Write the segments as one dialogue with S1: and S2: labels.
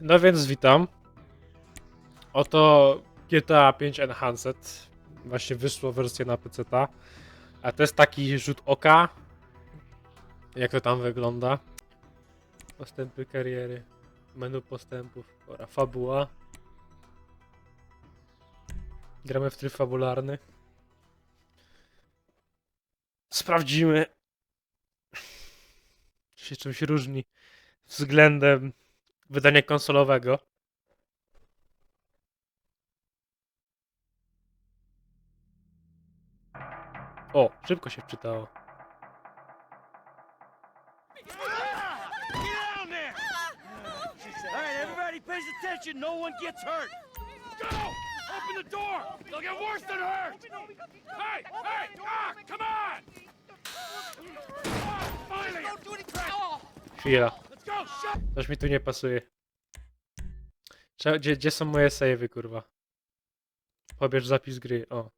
S1: No więc witam. Oto GTA 5 Enhanced. Właśnie wyszło wersja na PC. A to jest taki rzut oka. Jak to tam wygląda. Postępy kariery. Menu postępów. Ora, fabuła. Gramy w tryb fabularny. Sprawdzimy. Czy się czymś różni względem wydania konsolowego. O, szybko się wczytało.
S2: Pays attention. No one gets hurt. Go! Open the door. They'll get worse than hurt. Hey, hey, ah, come on! Ah, finally!
S1: Chwila.
S2: Let's go! Shut!
S1: Coś mi tu nie pasuje. Gdzie, gdzie są moje savey, kurwa? Pobierz zapis gry. O.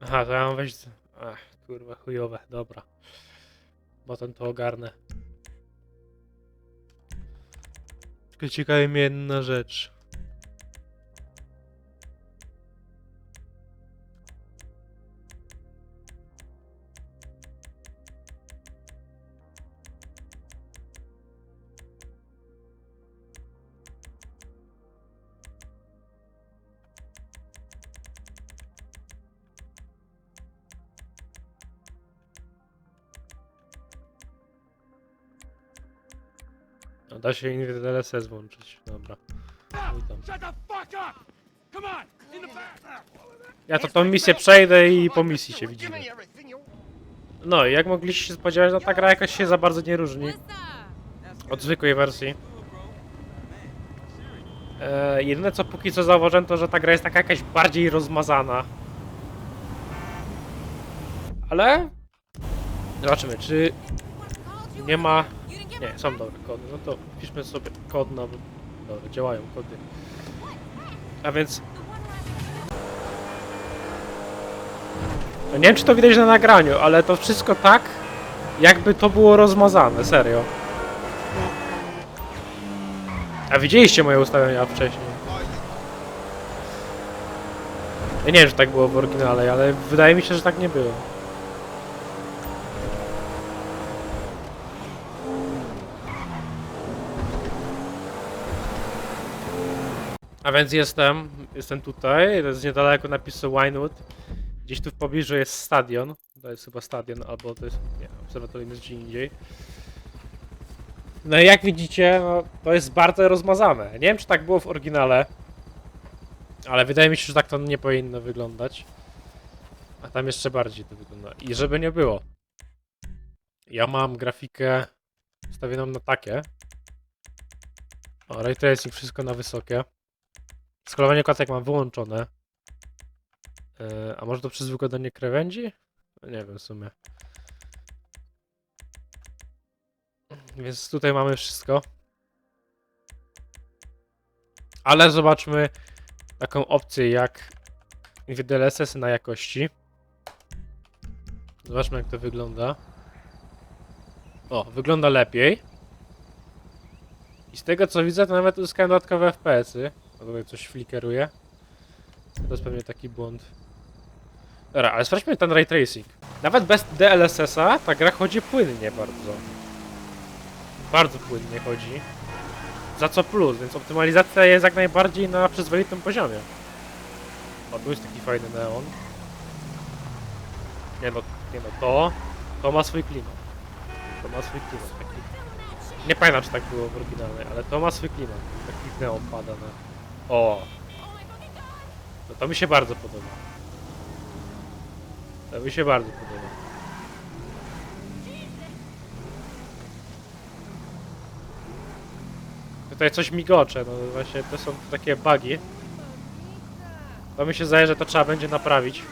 S1: Aha, to ja mam wejść. Ach, kurwa, chujowe, dobra. Potem to ogarnę. Tylko ciekawi mnie jedna rzecz. No, da się Invid DLSS włączyć. Dobra. Ja to tą misję przejdę i po misji się widzimy. No i jak mogliście się spodziewać, no ta gra jakoś się za bardzo nie różni od zwykłej wersji. E, jedyne co póki co zauważyłem to, że ta gra jest taka jakaś bardziej rozmazana. Ale... Zobaczymy, czy nie ma... Nie, są dobre kody. No to piszmy sobie kod na... Dobra, działają kody. A więc No nie wiem, czy to widać na nagraniu, ale to wszystko tak, jakby to było rozmazane, serio. A widzieliście moje ustawienia wcześniej? Ja nie wiem, że tak było w oryginale, ale wydaje mi się, że tak nie było. A więc jestem, jestem tutaj, to jest niedaleko napisu Winewood. Gdzieś tu w pobliżu jest stadion. To jest chyba stadion, albo to jest. Nie, obserwatorium jest gdzie indziej. No i jak widzicie, no, to jest bardzo rozmazane. Nie wiem, czy tak było w oryginale. Ale wydaje mi się, że tak to nie powinno wyglądać. A tam jeszcze bardziej to wygląda. I żeby nie było. Ja mam grafikę ustawioną na takie. O, ray tracing wszystko na wysokie. Skalowanie klatek mam wyłączone. E, a może to przez wykładanie krawędzi? Nie wiem w sumie. Więc tutaj mamy wszystko. Ale zobaczmy taką opcję jak DLSS na jakości. Zobaczmy jak to wygląda. O, wygląda lepiej. I z tego co widzę, to nawet uzyskałem dodatkowe FPS-y. O, tutaj coś flickeruje. To jest pewnie taki błąd. Dobra, ale sprawdźmy ten ray tracing. Nawet bez DLSS-a ta gra chodzi płynnie bardzo. Bardzo płynnie chodzi. Za co plus, więc optymalizacja jest jak najbardziej na przyzwoitym poziomie. O, tu jest taki fajny neon. Nie no, nie no, to... To ma swój klimat. To ma swój klimat taki. Nie pamiętam czy tak było w oryginalnej, ale to ma swój klimat. Taki neon pada na... O! No to mi się bardzo podoba. To mi się bardzo podoba. Tutaj coś migocze, no właśnie to są takie bugi. To mi się zdaje, że to trzeba będzie naprawić.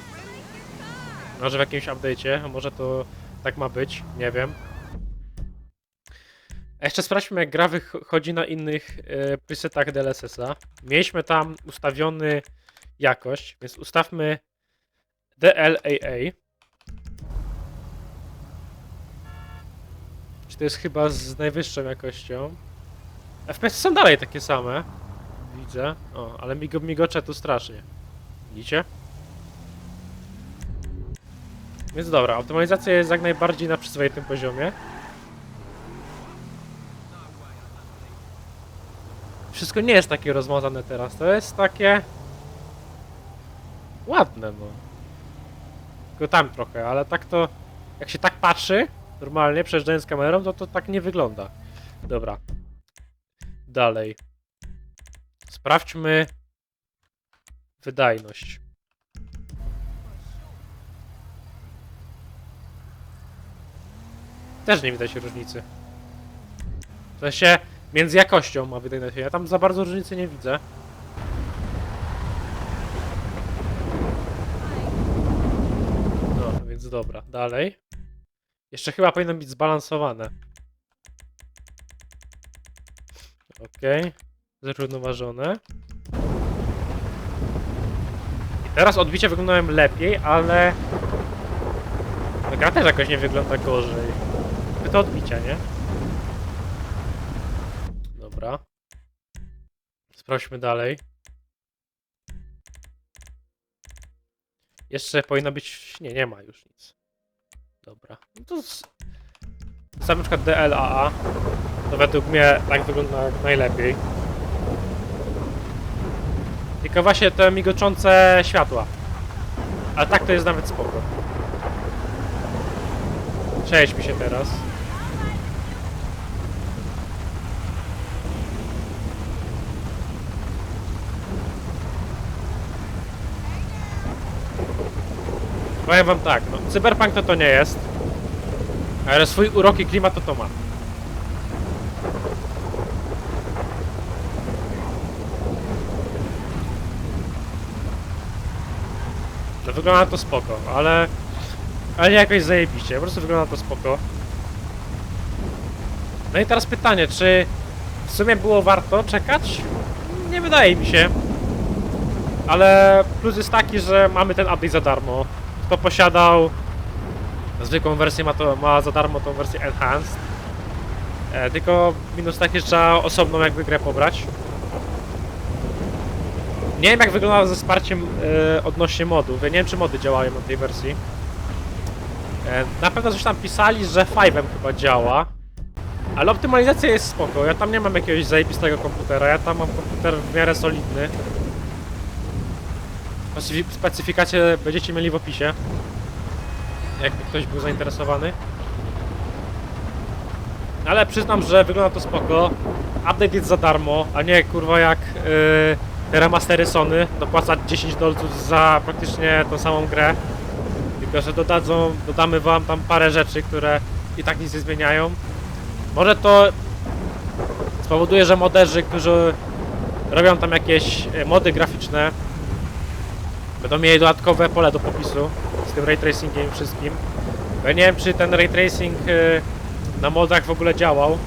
S1: Może w jakimś update'cie, może to tak ma być, nie wiem. A jeszcze sprawdźmy jak gra wychodzi na innych e, presetach DLSS-a. Mieliśmy tam ustawiony jakość, więc ustawmy DLAA. Czy to jest chyba z najwyższą jakością? FPS są dalej takie same. Widzę. O, ale migo, migocze tu strasznie. Widzicie? Więc dobra, optymalizacja jest jak najbardziej na przyzwoitym poziomie. Wszystko nie jest takie rozmazane teraz, to jest takie... Ładne, no. Tylko tam trochę, ale tak to... Jak się tak patrzy, normalnie, przejeżdżając kamerą, to to tak nie wygląda. Dobra. Dalej. Sprawdźmy... Wydajność. Też nie widać różnicy. W sensie między jakością ma wydajność. Ja tam za bardzo różnicy nie widzę. No, więc dobra. Dalej. Jeszcze chyba powinno być zbalansowane. Okej. Zrównoważone. I teraz odbicia wyglądają lepiej, ale... No gra też jakoś nie wygląda gorzej. Tylko to odbicia, nie? Dobra. Sprawdźmy dalej. Jeszcze powinno być... Nie, nie ma już nic. Dobra. No to z... Na przykład DLAA. To według mnie tak wygląda najlepiej. Tylko właśnie te migoczące światła. Ale tak to jest nawet spoko. Mi się teraz. Powiem wam tak, no, cyberpunk to to nie jest. Ale swój urok i klimat to to ma. No wygląda to spoko, ale... Ale nie jakoś zajebiście, po prostu wygląda to spoko. No i teraz pytanie, czy w sumie było warto czekać? Nie wydaje mi się. Ale plus jest taki, że mamy ten update za darmo. Kto posiadał zwykłą wersję ma, to, ma za darmo tą wersję Enhanced. E, tylko minus taki, że trzeba osobną jakby grę pobrać. Nie wiem jak wygląda ze wsparciem e, odnośnie modów. Nie wiem czy mody działają na tej wersji. E, na pewno coś tam pisali, że 5 chyba działa. Ale optymalizacja jest spoko. Ja tam nie mam jakiegoś zajebistego komputera. Ja tam mam komputer w miarę solidny. Specyfi- Specyfikacie będziecie mieli w opisie. Jakby ktoś był zainteresowany. Ale przyznam, że wygląda to spoko. Update jest za darmo, a nie kurwa jak yy, te remastery Sony. Dopłacać 10 dolców za praktycznie tą samą grę. Tylko, że dodadzą, dodamy wam tam parę rzeczy, które i tak nic nie zmieniają. Może to spowoduje, że moderzy, którzy robią tam jakieś e, mody graficzne, będą mieli dodatkowe pole do popisu z tym ray tracingiem i wszystkim. Bo ja nie wiem, czy ten ray tracing y, na modach w ogóle działał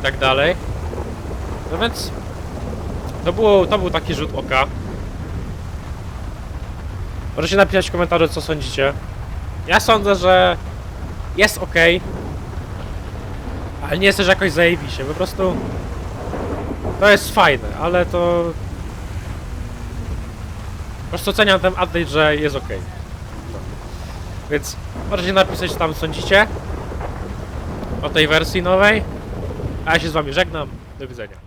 S1: i tak dalej. No więc to, było, to był taki rzut oka. Możecie napisać w komentarzu, co sądzicie. Ja sądzę, że jest ok, ale nie jest też jakoś zajebiście. Po prostu to jest fajne, ale to po prostu oceniam ten update, że jest ok. Więc możecie napisać, tam sądzicie o tej wersji nowej. A ja się z wami żegnam. Do widzenia.